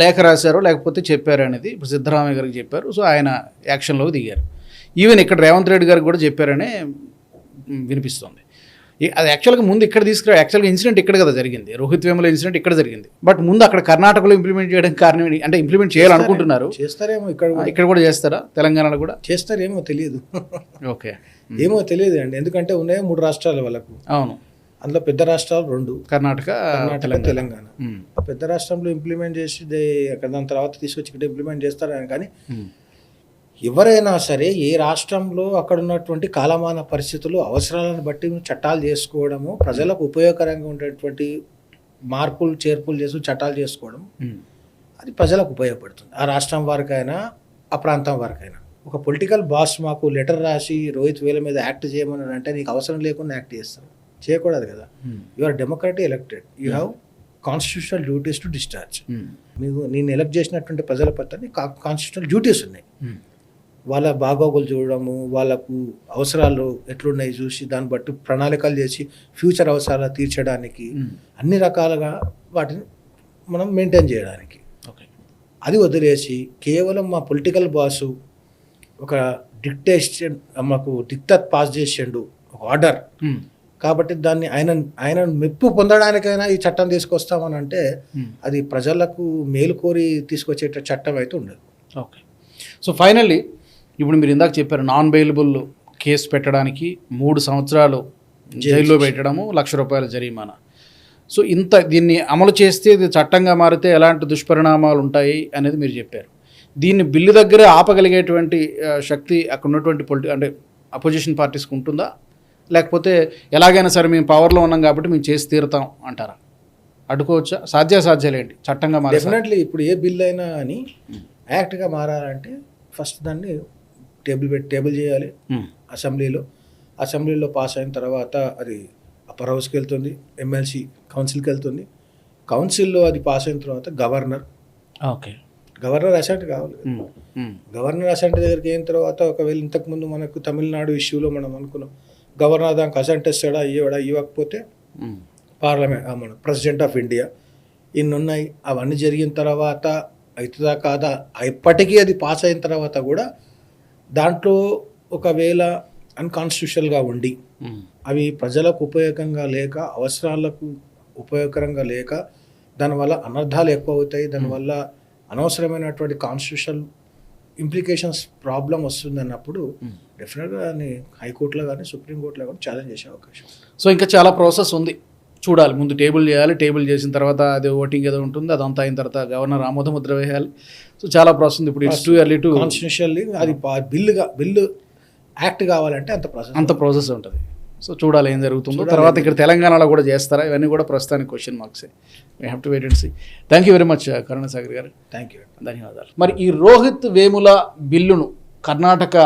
లేఖ రాశారో లేకపోతే చెప్పారు అనేది ఇప్పుడు సిద్ధరామయ్య గారికి చెప్పారు. సో ఆయన యాక్షన్లోకి దిగారు. ఈవెన్ ఇక్కడ రేవంత్ రెడ్డి గారికి కూడా చెప్పారనే వినిపిస్తోంది. అది యాక్చువల్గా ముందు ఇక్కడ తీసుకురా యాక్చువల్గా ఇన్సిడెంట్ ఇక్కడ కదా జరిగింది. రోహిత్ వేముల ఇన్సిడెంట్ ఇక్కడ జరిగింది. బట్ ముందు అక్కడ కర్ణాటకలో ఇంప్లిమెంట్ చేయడానికి కారణం? అంటే ఇంప్లిమెంట్ చేయాలనుకుంటున్నారు. చేస్తారేమో ఇక్కడ ఇక్కడ కూడా చేస్తారా? తెలంగాణలో కూడా? చేస్తారేమో తెలియదు. ఓకే. ఏమో తెలియదు అండి. ఎందుకంటే ఉన్నాయి మూడు రాష్ట్రాలు వాళ్ళకు. అవును. అందులో పెద్ద రాష్ట్రాలు రెండు. కర్ణాటక కర్ణాటక తెలంగాణ. పెద్ద రాష్ట్రంలో ఇంప్లిమెంట్ చేసి అక్కడ దాని తర్వాత తీసుకొచ్చి ఇక్కడ ఇంప్లిమెంట్ చేస్తారని కానీ ఎవరైనా సరే ఏ రాష్ట్రంలో అక్కడ ఉన్నటువంటి కాలమాన పరిస్థితులు అవసరాలను బట్టి చట్టాలు చేసుకోవడము ప్రజలకు ఉపయోగకరంగా ఉండేటువంటి మార్పులు చేర్పులు చేసి చట్టాలు చేసుకోవడం అది ప్రజలకు ఉపయోగపడుతుంది. ఆ రాష్ట్రం వారికైనా ఆ ప్రాంతం వారికైనా. ఒక పొలిటికల్ బాస్ మాకు లెటర్ రాసి రోహిత్ వేల మీద యాక్ట్ చేయమని అంటే నీకు అవసరం లేకుండా యాక్ట్ చేస్తాను. చేయకూడదు కదా. You are democratic elected you have constitutional duties to discharge మీకు నేను ఎలక్ట్ చేసినటువంటి ప్రజల పట్ల కాన్స్టిట్యూషనల్ డ్యూటీస్ ఉన్నాయి. మ్, వాళ్ళ బాగోగులు చూడడము వాళ్ళకు అవసరాలు ఎట్లున్నాయి చూసి దాన్ని బట్టి ప్రణాళికలు చేసి ఫ్యూచర్ అవసరాలు తీర్చడానికి మ్, అన్ని రకాలుగా వాటిని మనం మెయింటైన్ చేయడానికి. ఓకే అది వదిలేసి కేవలం మా పొలిటికల్ బాసు ఒక డిక్టేషన్ మాకు డిక్టత్ పాస్ చేసిండు ఒక ఆర్డర్ కాబట్టి దాన్ని ఆయన ఆయన మెప్పు పొందడానికైనా ఈ చట్టం తీసుకొస్తామని అంటే మ్. అది ప్రజలకు మేలు కోరి తీసుకొచ్చే చట్టం అయితే ఉండదు. ఓకే. సో ఫైనల్లీ ఇప్పుడు మీరు ఇందాక చెప్పారు నాన్ బెయిలబుల్ కేసు పెట్టడానికి మూడు సంవత్సరాలు జైల్లో పెట్టడము లక్ష రూపాయల జరిమానా. సో ఇంత దీన్ని అమలు చేస్తే ఇది చట్టంగా మారితే ఎలాంటి దుష్పరిణామాలు ఉంటాయి అనేది మీరు చెప్పారు. దీన్ని బిల్లు దగ్గరే ఆపగలిగేటువంటి శక్తి అక్కడ ఉన్నటువంటి పొలిటి అంటే అపోజిషన్ పార్టీస్కి ఉంటుందా? లేకపోతే ఎలాగైనా సరే మేము పవర్లో ఉన్నాం కాబట్టి మేము చేసి తీరుతాం అంటారా? అడ్డుకోవచ్చా? సాధ్యాసాధ్యాలు ఏంటి చట్టంగా మారే డెఫినెట్లీ ఇప్పుడు ఏ బిల్ అయినా అని యాక్ట్గా మారాలంటే ఫస్ట్ దాన్ని టేబుల్ పెట్టి టేబుల్ చేయాలి. అసెంబ్లీలో అసెంబ్లీలో పాస్ అయిన తర్వాత అది అప్పర్ హౌస్కి వెళ్తుంది ఎమ్మెల్సీ కౌన్సిల్కి వెళ్తుంది. కౌన్సిల్లో అది పాస్ అయిన తర్వాత గవర్నర్ ఓకే గవర్నర్ అసెంట్ కావాలి. గవర్నర్ అసెంట్ దగ్గరికి అయిన తర్వాత ఒకవేళ ఇంతకుముందు మనకు తమిళనాడు ఇష్యూలో మనం అనుకున్నాం గవర్నర్ దానికి అసెంట్ ఇస్తాడా ఇవ్వడా ఇవ్వకపోతే పార్లమెంట్ మన ప్రెసిడెంట్ ఆఫ్ ఇండియా ఇన్ని ఉన్నాయి అవన్నీ జరిగిన తర్వాత అవుతుందా కాదా ఇప్పటికీ అది పాస్ అయిన తర్వాత కూడా దాంట్లో ఒకవేళ అన్కాన్స్టిట్యూషనల్గా ఉండి అవి ప్రజలకు ఉపయోగంగా లేక అవసరాలకు ఉపయోగకరంగా లేక దానివల్ల అనర్థాలు ఎక్కువ అవుతాయి. దానివల్ల అనవసరమైనటువంటి కాన్స్టిట్యూషన్ ఇంప్లికేషన్స్ ప్రాబ్లం వస్తుంది అన్నప్పుడు డెఫినెట్గా దాన్ని హైకోర్టులో కానీ సుప్రీంకోర్టులో కానీ ఛాలెంజ్ చేసే అవకాశం సో ఇంకా చాలా ప్రాసెస్ ఉంది. చూడాలి. ముందు టేబుల్ చేయాలి. టేబుల్ చేసిన తర్వాత అది ఓటింగ్ ఏదో ఉంటుంది. అదంతా అయిన తర్వాత గవర్నర్ ఆమోద ముద్ర వేయాలి. సో చాలా ప్రాసెస్ ఉంది. ఇప్పుడు it's too early to constitutionally అది బిల్లుగా బిల్లు యాక్ట్ కావాలంటే అంత ప్రాసెస్ అంత ప్రాసెస్ ఉంటుంది. సో చూడాలి ఏం జరుగుతుందో. తర్వాత ఇక్కడ తెలంగాణలో కూడా చేస్తారా? ఇవన్నీ కూడా ప్రస్తుతానికి question మార్క్సే we have to wait and see thank you very much Karunasagar garu. Thank you ధన్యవాదాలు. మరి ఈ రోహిత్ వేముల బిల్లును కర్ణాటక